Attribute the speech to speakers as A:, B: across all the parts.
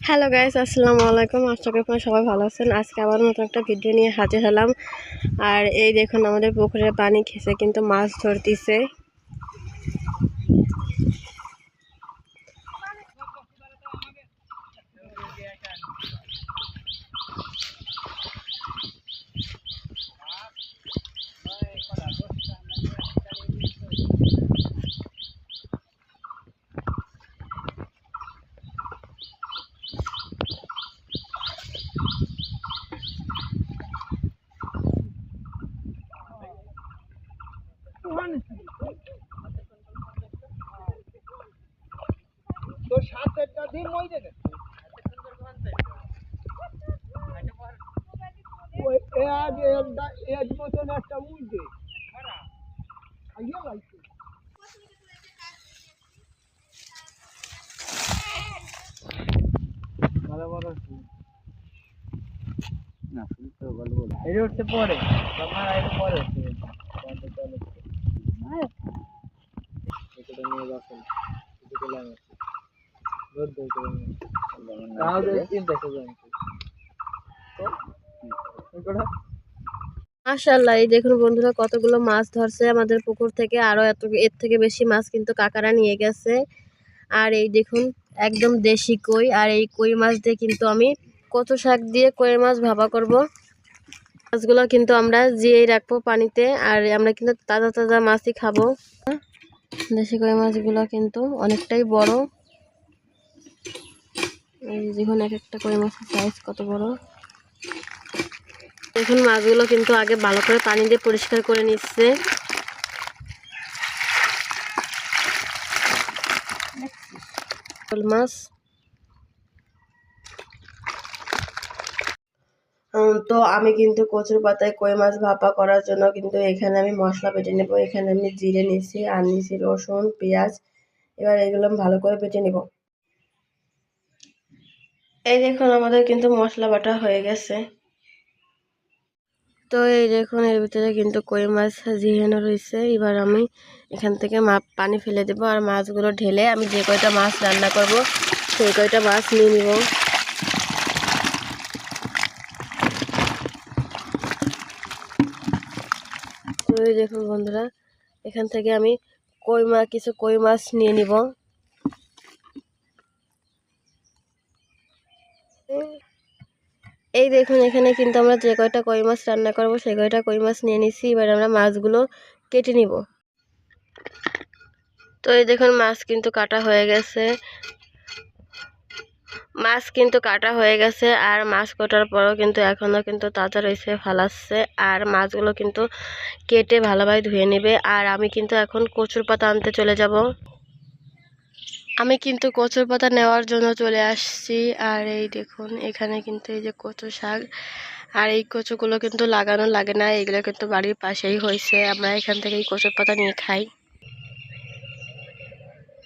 A: Hello guys আসসালামু আলাইকুম। আশা করি আপনারা সবাই ভালো আছেন। আজকে আবার মতো একটা ভিডিও নিয়ে হাজির হলাম। আর এই দেখুন, আমাদের পুকুরের পানি খেসে কিন্তু মাছ ধরতিছে।
B: তোর সাতেরটা দিন মই দেবে ওই এক একটা এক মতন একটা মুই দে লাগছে ভালো ভালো না ফুল তো ভালো উঠতে পরে। তোমার আইলে পরে এটা নিয়ে যাচ্ছেন এটা করলাম রোদ দই করে তাহলে চিন্তা করবেন
A: মাশাল্লাহ এই দেখুন বন্ধুরা কতগুলো মাছ ধরছে আমাদের পুকুর থেকে। আরও এত, এর থেকে বেশি মাছ কিন্তু কাকারা নিয়ে গেছে। আর এই দেখুন, একদম দেশি কই। আর এই কই মাছ দিয়ে কিন্তু আমি কচু শাক দিয়ে কই মাছ ভাপা করব। মাছগুলো কিন্তু আমরা জিয়েই রাখব পানিতে। আর আমরা কিন্তু তাজা তাজা মাছই খাব। দেশি কই মাছগুলো কিন্তু অনেকটাই বড়। দেখুন এক একটা কই মাছের সাইজ কত বড়? দেখুন মাছগুলো কিন্তু আগে ভালো করে পানি দিয়ে পরিষ্কার করে নিচ্ছে। মাছ। তো আমি কিন্তু কচুর পাতায় কই মাছ ভাপা করার জন্য কিন্তু এখানে আমি মশলা বেটে নেব। এখানে আমি জিরে নিছি আর নিছি রসুন, পেঁয়াজ। এবার এগুলো ভালো করে বেটে নেব। এই দেখুন আমাদের কিন্তু মশলা বাটা হয়ে গেছে। তো এই দেখুন, এর ভিতরে কিন্তু কই মাছ জিহানো রয়েছে। এবার আমি এখান থেকে মা পানি ফেলে দেবো আর মাছগুলো ঢেলে আমি যে কয়টা মাছ রান্না করব, সেই কয়টা মাছ নিয়ে নিব। তো এই দেখুন বন্ধুরা, এখান থেকে আমি কই মাছ কিছু কই মাছ নিয়ে নিব। এই দেখুন, এখানে কিন্তু আমরা যে কয়টা কই মাছ রান্না করব, সেই কয়টা কই মাছ নিয়ে নিছি। এবার আমরা মাছগুলো কেটে নিব। তো এই দেখুন, মাছ কিন্তু কাটা হয়ে গেছে। মাছ কিন্তু কাটা হয়ে গেছে আর মাছ কাটার পরও কিন্তু এখনও কিন্তু তাজা রয়েছে, ফালাচ্ছে। আর মাছগুলো কিন্তু কেটে ভালোভাবে ধুয়ে নেবে। আর আমি কিন্তু এখন কচুর পাতা আনতে চলে যাব। আমি কিন্তু কচুর পাতা নেওয়ার জন্য চলে আসছি। আর এই দেখুন, এখানে কিন্তু এই যে কচু শাক, আর এই কচুগুলো কিন্তু লাগানো লাগে না, এগুলো কিন্তু বাড়ির পাশেই হয়েছে। আমরা এখান থেকে এই কচুর পাতা নিয়ে খাই।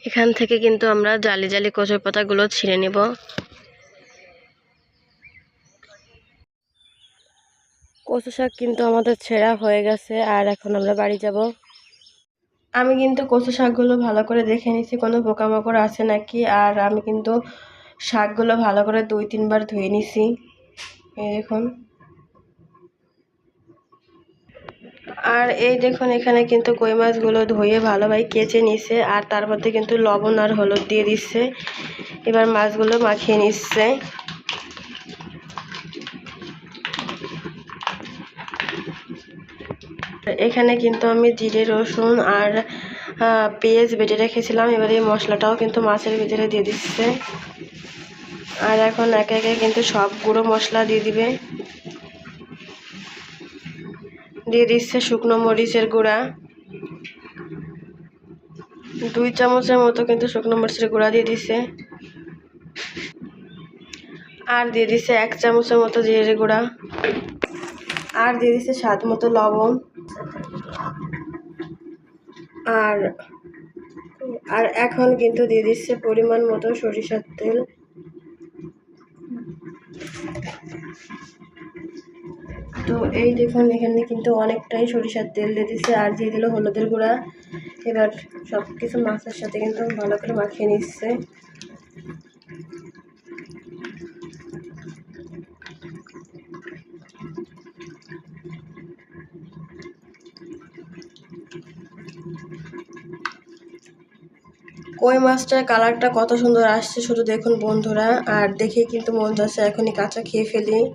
A: এখান থেকে কিন্তু আমরা জালি জালি কচুর পাতাগুলো ছিঁড়ে নেব। কচু শাক কিন্তু আমাদের ছেঁড়া হয়ে গেছে, আর এখন আমরা বাড়ি যাব। আমি কিন্তু কচু শাকগুলো ভালো করে দেখে নিছি। কোনো পোকামাকড় আছে নাকি? আর আমি কিন্তু শাকগুলো ভালো করে দুই, তিনবার ধুয়ে নিছি। এই দেখুন। আর এই দেখুন, এখানে কিন্তু কই মাছগুলো ধুয়ে ভালোভাবে কেচে নিছে। আর তার মধ্যে কিন্তু লবণ আর হলুদ দিয়ে দিচ্ছে এবার মাছগুলো মাখিয়ে নিচ্ছে এখানে কিন্তু আমি জিরে, রসুন আর পেঁয়াজ বেটে রেখেছিলাম। এবার এই মশলাটাও কিন্তু মাছের ভিতরে দিয়ে দিচ্ছে। আর এখন একে একে কিন্তু সব গুঁড়ো মশলা দিয়ে দিবে। দিয়ে দিচ্ছে শুকনো মরিচের গুঁড়া। দুই চামচের মতো কিন্তু শুকনো মরিচের গুঁড়া দিয়ে দিচ্ছে। আর দিয়ে দিচ্ছে এক চামচের মতো জিরে গুঁড়া। আর দিয়ে দিচ্ছে স্বাদ মতো লবণ। আর আর এখন কিন্তু দিয়ে দিচ্ছে পরিমাণ মতো সরিষার তেল। তো এই দেখুন, এখানে কিন্তু অনেকটাই সরিষার তেল দিয়ে দিচ্ছে আর দিয়ে দিল হলুদের গুঁড়া। এবার সব কিছু মাছের সাথে কিন্তু ভালো করে মাখিয়ে নিচ্ছে। কই মাছটার কালারটা কত সুন্দর আসছে শুধু দেখুন বন্ধুরা, আর দেখে কিন্তু মন যাচ্ছে এখনই কাঁচা খেয়ে ফেলি।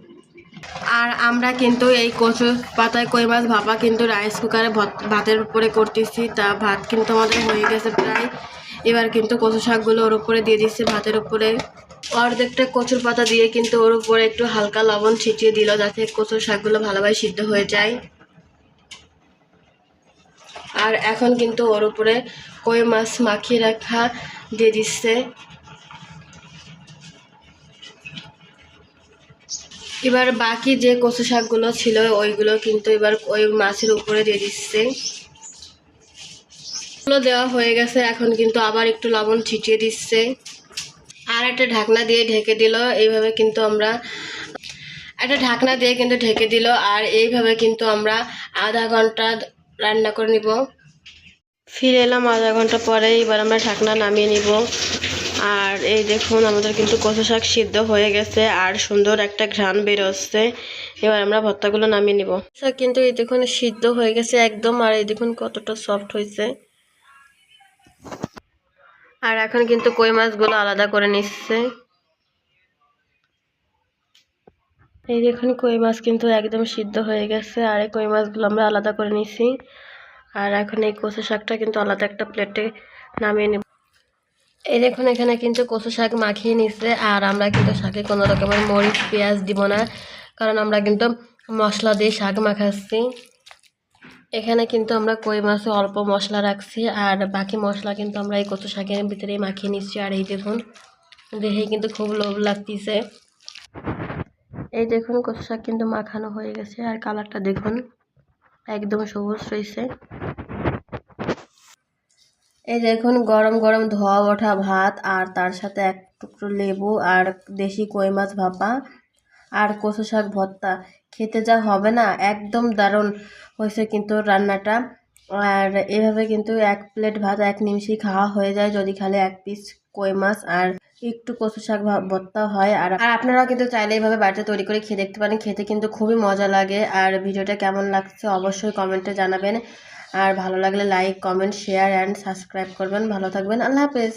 A: আর আমরা কিন্তু এই কচু পাতায় কই মাছ, ভাপা কিন্তু রাইস কুকারে ভত- ভাতের উপরে করতেছি। তা ভাত কিন্তু আমাদের হয়ে গেছে প্রায়। এবার কিন্তু কচু শাকগুলো ওর উপরে দিয়ে দিচ্ছে ভাতের উপরে। অর্ধেকটা কচুর পাতা দিয়ে কিন্তু ওর উপরে একটু হালকা লবণ ছিটিয়ে দিল যাতে কচুর শাকগুলো ভালোভাবে সিদ্ধ হয়ে যায়। আর এখন কিন্তু ওর উপরে কই মাছ মাখিয়ে রাখা দিয়ে দিচ্ছে। এবার বাকি যে কচু শাকগুলো ছিল, ওইগুলো কিন্তু এবার ওই মাছের উপরে দিয়ে দিচ্ছে। দেওয়া হয়ে গেছে, এখন কিন্তু আবার একটু লবণ ছিটিয়ে দিচ্ছে। আর একটা ঢাকনা দিয়ে ঢেকে দিল, এইভাবে কিন্তু আমরা একটা ঢাকনা দিয়ে কিন্তু ঢেকে দিল, আর এইভাবে কিন্তু আমরা আধা ঘণ্টা রান্না করে নিব। ফিরে এলাম আধা ঘণ্টা পরে, এবার আমরা ঢাকনা নামিয়ে নিব। আর এই দেখুন, আমাদের কিন্তু কচু শাক সিদ্ধ হয়ে গেছে আর সুন্দর একটা ঘ্রাণ বেরোচ্ছে। এবার আমরা ভর্তাগুলো নামিয়ে নিব। শাক কিন্তু এই দেখুন সিদ্ধ হয়ে গেছে একদম, আর এই দেখুন কতটা সফট হয়েছে। আর এখন কিন্তু কই মাছগুলো আলাদা করে নিচ্ছে। এই দেখুন কই মাছ কিন্তু একদম সিদ্ধ হয়ে গেছে, আর এই কই মাছগুলো আমরা আলাদা করে নিছি। আর এখন এই কচু শাকটা কিন্তু আলাদা একটা প্লেটে নামিয়ে নেব। এই দেখুন এখানে কিন্তু কচু শাক মাখিয়ে নিচ্ছে আর আমরা কিন্তু শাকে কোনো রকমের মরিচ, পেঁয়াজ দিব না, কারণ আমরা কিন্তু মশলা দিয়ে শাক মাখাচ্ছি। এখানে কিন্তু আমরা কই মাছে অল্প মশলা রাখছি, আর বাকি মশলা কিন্তু আমরা এই কচু শাকের ভিতরেই মাখিয়ে নিচ্ছি। আর এই দেখুন দেখে কিন্তু খুব লোভ লাগতেছে। এই দেখুন কচু শাক কিন্তু মাখানো হয়ে গেছে, আর কালারটা দেখুন, একদম সবুজ রয়েছে। এই দেখুন গরম গরম ধোয়া ওঠা ভাত, আর তার সাথে এক টুকরো লেবু আর দেশি কই মাছ ভাপা, আর কচু শাক ভর্তা। খেতে যা হবে না, একদম দারুণ হয়েছে কিন্তু রান্নাটা। আর এভাবে কিন্তু এক প্লেট ভাত, এক নিমিষেই খাওয়া হয়ে যায় যদি খালে এক পিস কই মাছ আর একটু কচু শাক ভর্তা হয়। আর আর আপনারাও কিন্তু চাইলে এইভাবে বাড়িতে তৈরি করে খেয়ে দেখতে পারেন। খেতে কিন্তু খুবই মজা লাগে। আর ভিডিওটা কেমন লাগছে অবশ্যই কমেন্টে জানাবেন। আর ভালো লাগলে like, comment, share, and subscribe করবেন। ভালো থাকবেন। আল্লাহ হাফেজ।